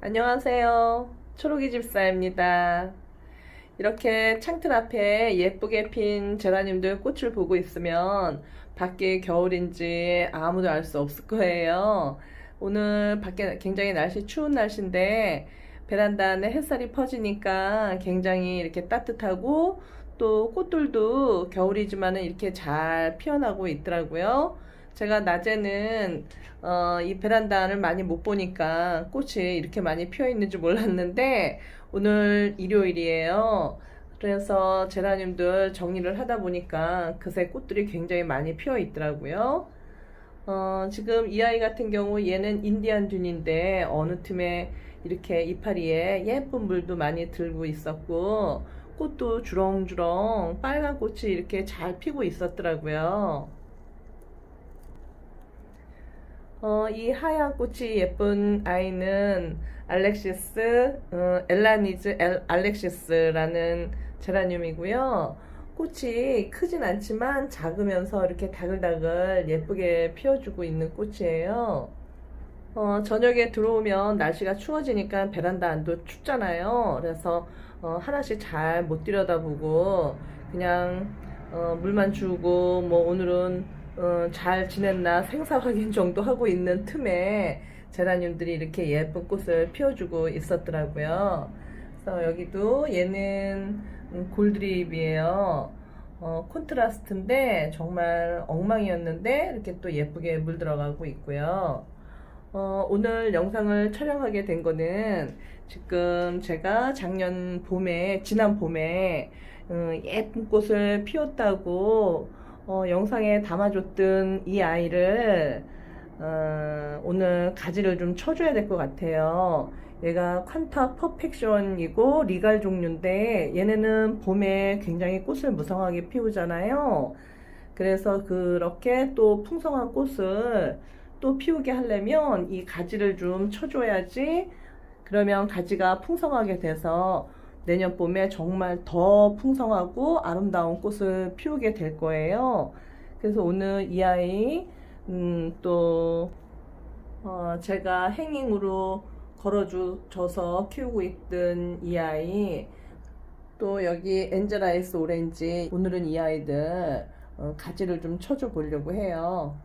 안녕하세요. 초록이 집사입니다. 이렇게 창틀 앞에 예쁘게 핀 제라늄들 꽃을 보고 있으면 밖에 겨울인지 아무도 알 수 없을 거예요. 오늘 밖에 굉장히 날씨 추운 날씨인데 베란다 안에 햇살이 퍼지니까 굉장히 이렇게 따뜻하고 또 꽃들도 겨울이지만은 이렇게 잘 피어나고 있더라고요. 제가 낮에는 어, 이 베란다를 많이 못 보니까 꽃이 이렇게 많이 피어 있는 줄 몰랐는데 오늘 일요일이에요. 그래서 제라늄들 정리를 하다 보니까 그새 꽃들이 굉장히 많이 피어 있더라고요. 어, 지금 이 아이 같은 경우 얘는 인디안 듄인데 어느 틈에 이렇게 이파리에 예쁜 물도 많이 들고 있었고 꽃도 주렁주렁 빨간 꽃이 이렇게 잘 피고 있었더라고요. 어, 이 하얀 꽃이 예쁜 아이는 알렉시스, 어, 엘라니즈 엘, 알렉시스라는 제라늄이고요. 꽃이 크진 않지만 작으면서 이렇게 다글다글 예쁘게 피어주고 있는 꽃이에요. 어, 저녁에 들어오면 날씨가 추워지니까 베란다 안도 춥잖아요. 그래서 어, 하나씩 잘 못 들여다보고 그냥 어, 물만 주고 뭐 오늘은 어, 잘 지냈나 생사 확인 정도 하고 있는 틈에 제라늄들이 이렇게 예쁜 꽃을 피워주고 있었더라고요. 그래서 여기도 얘는 음, 골드립이에요. 어, 콘트라스트인데 정말 엉망이었는데 이렇게 또 예쁘게 물들어가고 있고요. 어, 오늘 영상을 촬영하게 된 거는 지금 제가 작년 봄에, 지난 봄에 음, 예쁜 꽃을 피웠다고 어, 영상에 담아줬던 이 아이를 어, 오늘 가지를 좀 쳐줘야 될 것 같아요. 얘가 퀀타 퍼펙션이고 리갈 종류인데 얘네는 봄에 굉장히 꽃을 무성하게 피우잖아요. 그래서 그렇게 또 풍성한 꽃을 또 피우게 하려면 이 가지를 좀 쳐줘야지 그러면 가지가 풍성하게 돼서 내년 봄에 정말 더 풍성하고 아름다운 꽃을 피우게 될 거예요. 그래서 오늘 이 아이 음, 또 어, 제가 행잉으로 걸어줘서 키우고 있던 이 아이 또 여기 엔젤아이스 오렌지 오늘은 이 아이들 어, 가지를 좀 쳐줘 보려고 해요.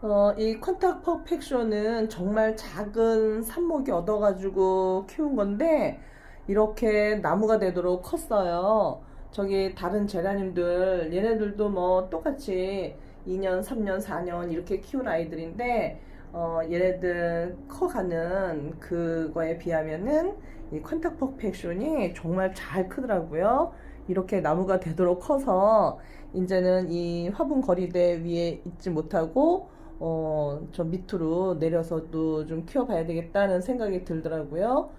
어, 이 컨탁 퍼펙션은 정말 작은 삽목이 얻어가지고 키운 건데 이렇게 나무가 되도록 컸어요. 저기 다른 제라늄들 얘네들도 뭐 똑같이 2년, 3년, 4년 이렇게 키운 아이들인데 어, 얘네들 커가는 그거에 비하면은 이 컨탁 퍼펙션이 정말 잘 크더라고요. 이렇게 나무가 되도록 커서 이제는 이 화분 거리대 위에 있지 못하고 어, 저 밑으로 내려서도 좀 키워봐야 되겠다는 생각이 들더라고요.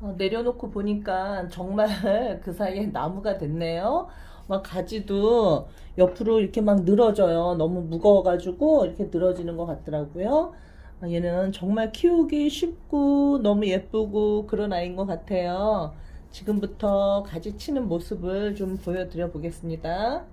어, 내려놓고 보니까 정말 그 사이에 나무가 됐네요. 막 가지도 옆으로 이렇게 막 늘어져요. 너무 무거워가지고 이렇게 늘어지는 것 같더라고요. 아, 얘는 정말 키우기 쉽고 너무 예쁘고 그런 아이인 것 같아요. 지금부터 가지 치는 모습을 좀 보여드려 보겠습니다.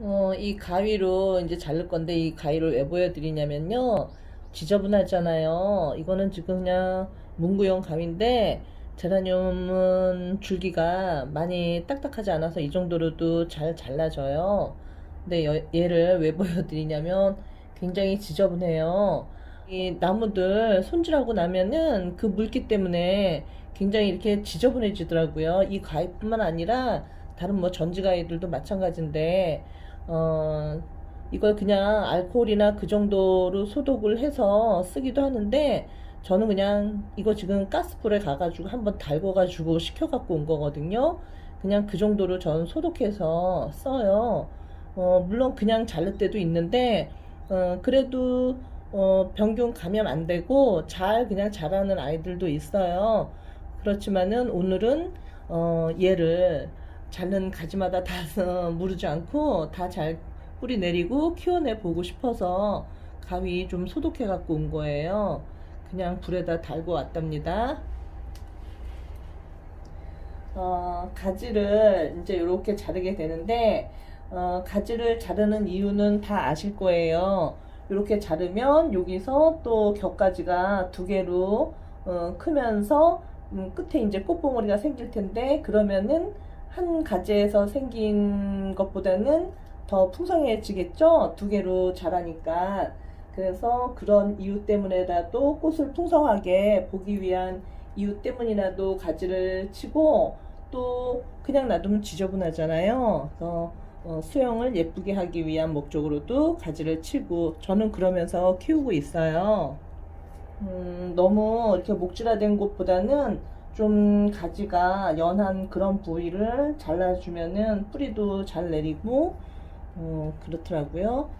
어, 이 가위로 이제 자를 건데 이 가위를 왜 보여드리냐면요. 지저분하잖아요. 이거는 지금 그냥 문구용 가위인데 제라늄은 줄기가 많이 딱딱하지 않아서 이 정도로도 잘 잘라져요. 근데 여- 얘를 왜 보여드리냐면 굉장히 지저분해요. 이 나무들 손질하고 나면은 그 물기 때문에 굉장히 이렇게 지저분해지더라고요. 이 가위뿐만 아니라 다른 뭐 전지 가위들도 마찬가지인데 어, 이걸 그냥 알코올이나 그 정도로 소독을 해서 쓰기도 하는데 저는 그냥 이거 지금 가스불에 가가지고 한번 달궈가지고 식혀갖고 온 거거든요. 그냥 그 정도로 저는 소독해서 써요. 어, 물론 그냥 자를 때도 있는데 어, 그래도 어, 병균 감염 안 되고 잘 그냥 자라는 아이들도 있어요. 그렇지만은 오늘은 어, 얘를 자른 가지마다 다 어, 무르지 않고 다 잘 뿌리 내리고 키워내 보고 싶어서 가위 좀 소독해 갖고 온 거예요. 그냥 불에다 달고 왔답니다. 어, 가지를 이제 이렇게 자르게 되는데 어, 가지를 자르는 이유는 다 아실 거예요. 이렇게 자르면 여기서 또 겹가지가 두 개로 어, 크면서 음, 끝에 이제 꽃봉오리가 생길 텐데 그러면은 한 가지에서 생긴 것보다는 더 풍성해지겠죠? 두 개로 자라니까. 그래서 그런 이유 때문에라도 꽃을 풍성하게 보기 위한 이유 때문이라도 가지를 치고 또 그냥 놔두면 지저분하잖아요. 그래서 어, 수영을 예쁘게 하기 위한 목적으로도 가지를 치고 저는 그러면서 키우고 있어요. 음, 너무 이렇게 목질화된 곳보다는 좀 가지가 연한 그런 부위를 잘라주면은 뿌리도 잘 내리고 어, 그렇더라고요.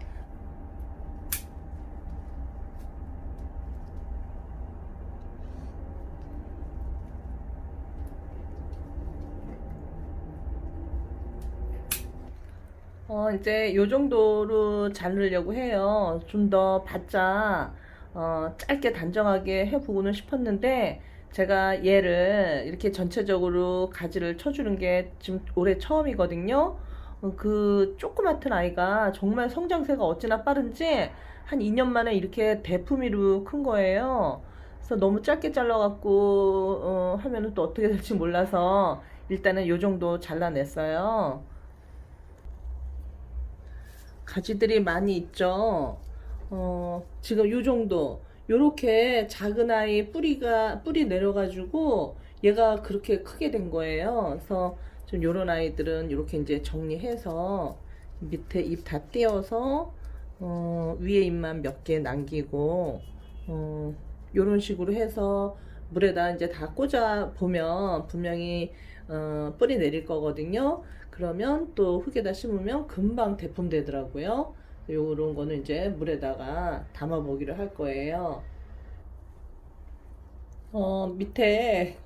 어, 이제 요 정도로 자르려고 해요. 좀 더 바짝, 어, 짧게 단정하게 해보고는 싶었는데, 제가 얘를 이렇게 전체적으로 가지를 쳐주는 게 지금 올해 처음이거든요. 어, 그 조그맣은 아이가 정말 성장세가 어찌나 빠른지 한 2년 만에 이렇게 대품위로 큰 거예요. 그래서 너무 짧게 잘라갖고, 어, 하면은 또 어떻게 될지 몰라서 일단은 요 정도 잘라냈어요. 가지들이 많이 있죠. 어, 지금 요 정도. 요렇게 작은 아이 뿌리가, 뿌리 내려가지고 얘가 그렇게 크게 된 거예요. 그래서 좀 요런 아이들은 이렇게 이제 정리해서 밑에 잎 다 떼어서 어, 위에 잎만 몇 개 남기고 어, 요런 식으로 해서 물에다 이제 다 꽂아 보면 분명히 어, 뿌리 내릴 거거든요. 그러면 또 흙에다 심으면 금방 대품되더라고요. 요런 거는 이제 물에다가 담아 보기로 할 거예요. 어, 밑에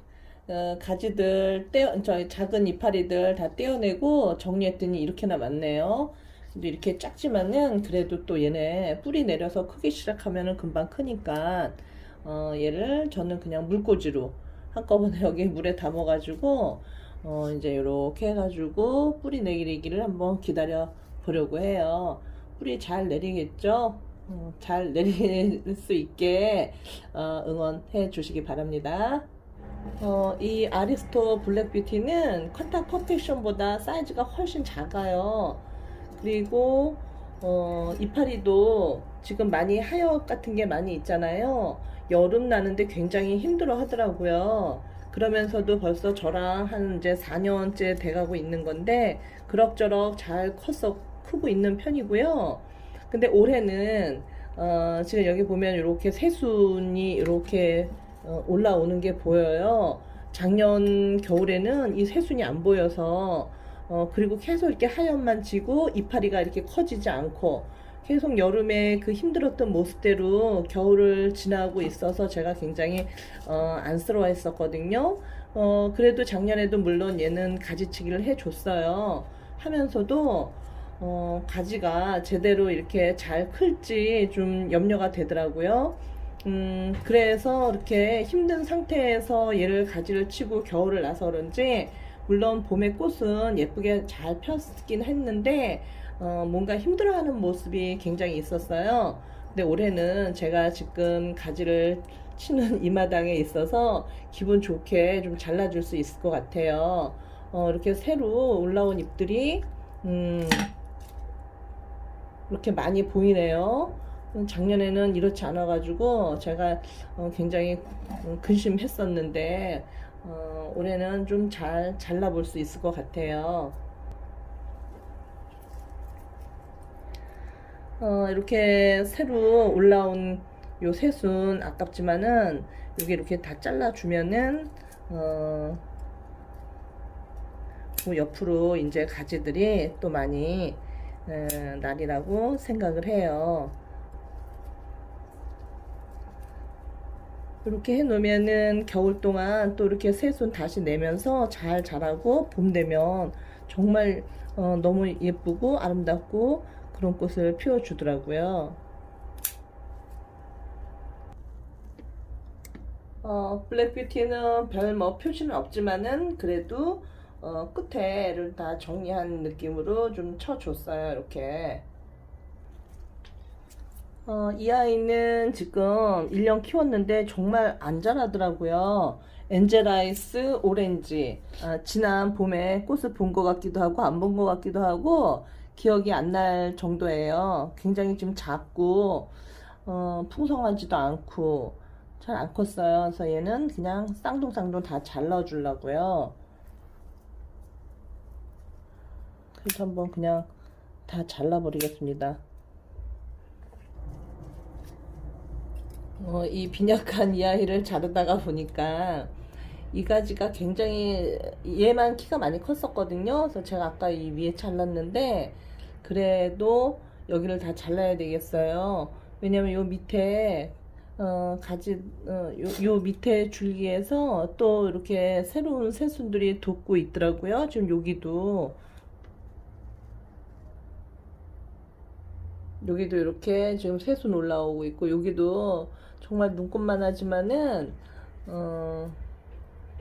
어, 가지들 떼어, 저희 작은 이파리들 다 떼어내고 정리했더니 이렇게나 많네요. 근데 이렇게 작지만은 그래도 또 얘네 뿌리 내려서 크기 시작하면은 금방 크니까 어, 얘를 저는 그냥 물꽂이로 한꺼번에 여기 물에 담아 가지고 어, 이제 이렇게 해가지고 뿌리 내리기를 한번 기다려 보려고 해요. 뿌리 잘 내리겠죠? 어, 잘 내릴 수 있게 어, 응원해 주시기 바랍니다. 어, 이 아리스토 블랙뷰티는 컨탁 퍼펙션보다 사이즈가 훨씬 작아요. 그리고 어, 이파리도 지금 많이 하역 같은 게 많이 있잖아요. 여름 나는데 굉장히 힘들어 하더라고요. 그러면서도 벌써 저랑 한 이제 4년째 돼가고 있는 건데 그럭저럭 잘 컸어 크고 있는 편이고요. 근데 올해는 어, 지금 여기 보면 이렇게 새순이 이렇게 어, 올라오는 게 보여요. 작년 겨울에는 이 새순이 안 보여서 어, 그리고 계속 이렇게 하얀만 지고 이파리가 이렇게 커지지 않고 계속 여름에 그 힘들었던 모습대로 겨울을 지나고 있어서 제가 굉장히 어, 안쓰러워 했었거든요. 어, 그래도 작년에도 물론 얘는 가지치기를 해줬어요. 하면서도 어, 가지가 제대로 이렇게 잘 클지 좀 염려가 되더라고요. 음, 그래서 이렇게 힘든 상태에서 얘를 가지를 치고 겨울을 나서 그런지 물론 봄에 꽃은 예쁘게 잘 폈긴 했는데 어, 뭔가 힘들어하는 모습이 굉장히 있었어요. 근데 올해는 제가 지금 가지를 치는 이 마당에 있어서 기분 좋게 좀 잘라줄 수 있을 것 같아요. 어, 이렇게 새로 올라온 잎들이 음, 이렇게 많이 보이네요. 작년에는 이렇지 않아가지고 제가 어, 굉장히 근심했었는데 어, 올해는 좀 잘 잘라볼 수 있을 것 같아요. 어, 이렇게 새로 올라온 요 새순 아깝지만은 여기 이렇게 다 잘라주면은 어, 그 옆으로 이제 가지들이 또 많이 에, 날이라고 생각을 해요. 이렇게 해 놓으면은 겨울 동안 또 이렇게 새순 다시 내면서 잘 자라고 봄 되면 정말 어, 너무 예쁘고 아름답고 그런 꽃을 피워 주더라고요. 어, 블랙뷰티는 별 뭐 표시는 없지만은 그래도 어, 끝에를 다 정리한 느낌으로 좀 쳐줬어요. 이렇게. 어, 이 아이는 지금 1년 키웠는데 정말 안 자라더라고요. 엔젤라이스 오렌지. 아, 지난 봄에 꽃을 본 것 같기도 하고 안 본 것 같기도 하고 기억이 안 날 정도예요. 굉장히 좀 작고 어, 풍성하지도 않고 잘 안 컸어요. 그래서 얘는 그냥 쌍둥쌍둥 다 잘라주려고요. 그래서 한번 그냥 다 잘라버리겠습니다. 어, 이 빈약한 이 아이를 자르다가 보니까 이 가지가 굉장히 얘만 키가 많이 컸었거든요. 그래서 제가 아까 이 위에 잘랐는데 그래도 여기를 다 잘라야 되겠어요. 왜냐면 요 밑에 어, 가지 어, 요, 요 밑에 줄기에서 또 이렇게 새로운 새순들이 돋고 있더라고요. 지금 여기도 여기도 이렇게 지금 새순 올라오고 있고 여기도 정말 눈꽃만 하지만은 어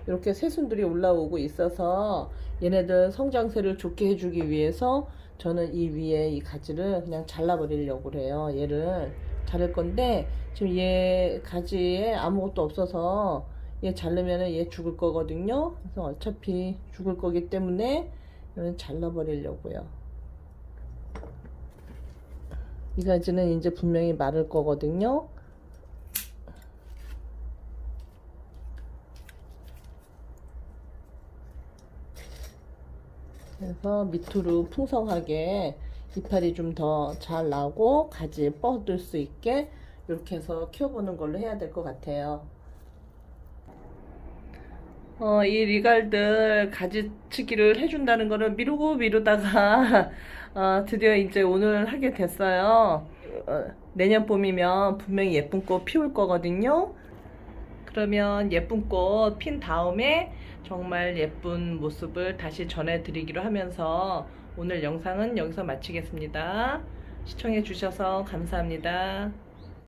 이렇게 새순들이 올라오고 있어서 얘네들 성장세를 좋게 해주기 위해서 저는 이 위에 이 가지를 그냥 잘라버리려고 그래요. 얘를 자를 건데 지금 얘 가지에 아무것도 없어서 얘 자르면은 얘 죽을 거거든요. 그래서 어차피 죽을 거기 때문에 잘라버리려고요. 이 가지는 이제 분명히 마를 거거든요. 그래서 밑으로 풍성하게 이파리 좀 더 잘 나고 가지 뻗을 수 있게 이렇게 해서 키워보는 걸로 해야 될 것 같아요. 어, 이 리갈들 가지치기를 해준다는 거를 미루고 미루다가 어, 드디어 이제 오늘 하게 됐어요. 어, 내년 봄이면 분명히 예쁜 꽃 피울 거거든요. 그러면 예쁜 꽃 핀 다음에 정말 예쁜 모습을 다시 전해드리기로 하면서 오늘 영상은 여기서 마치겠습니다. 시청해 주셔서 감사합니다.